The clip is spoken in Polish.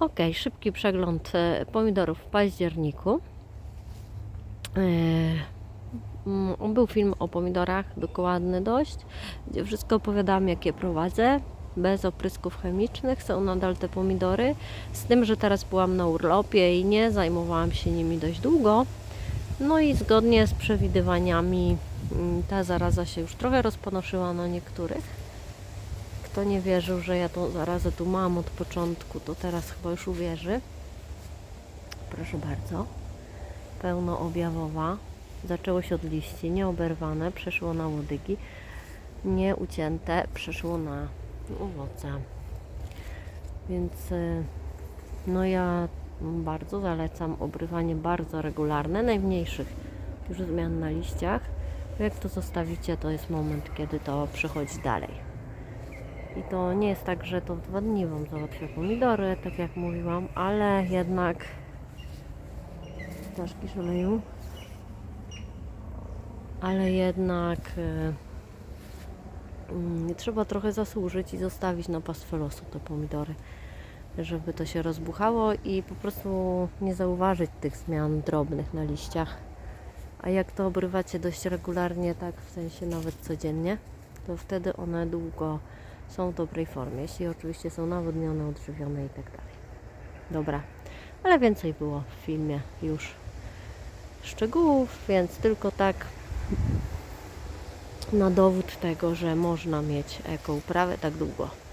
Ok, szybki przegląd e, pomidorów w październiku. E, Był film o pomidorach, dokładny dość, gdzie wszystko opowiadałam, jak je prowadzę, bez oprysków chemicznych. Są nadal te pomidory, z tym, że teraz byłam na urlopie i nie zajmowałam się nimi dość długo. No i zgodnie z przewidywaniami mm, ta zaraza się już trochę rozponoszyła na niektórych. Kto nie wierzył, że ja tą zarazę tu mam od początku, to teraz chyba już uwierzy. Proszę bardzo. Pełnoobjawowa. Zaczęło się od liści, nieoberwane, przeszło na łodygi, nieucięte, przeszło na owoce. Więc y, no ja bardzo zalecam obrywanie bardzo regularne, najmniejszych już zmian na liściach. Jak to zostawicie, to jest moment, kiedy to przechodzi dalej. I to nie jest tak, że to w dwa dni Wam załatwię pomidory, tak jak mówiłam, ale jednak ptaszki szaleją. Ale jednak mm, trzeba trochę zasłużyć i zostawić na pastwę losu te pomidory, żeby to się rozbuchało i po prostu nie zauważyć tych zmian drobnych na liściach. A jak to obrywacie dość regularnie, tak w sensie nawet codziennie, to wtedy one długo są w dobrej formie, jeśli oczywiście są nawodnione, odżywione i tak dalej. Dobra, ale więcej było w filmie już szczegółów, więc tylko tak na dowód tego, że można mieć eko uprawę tak długo.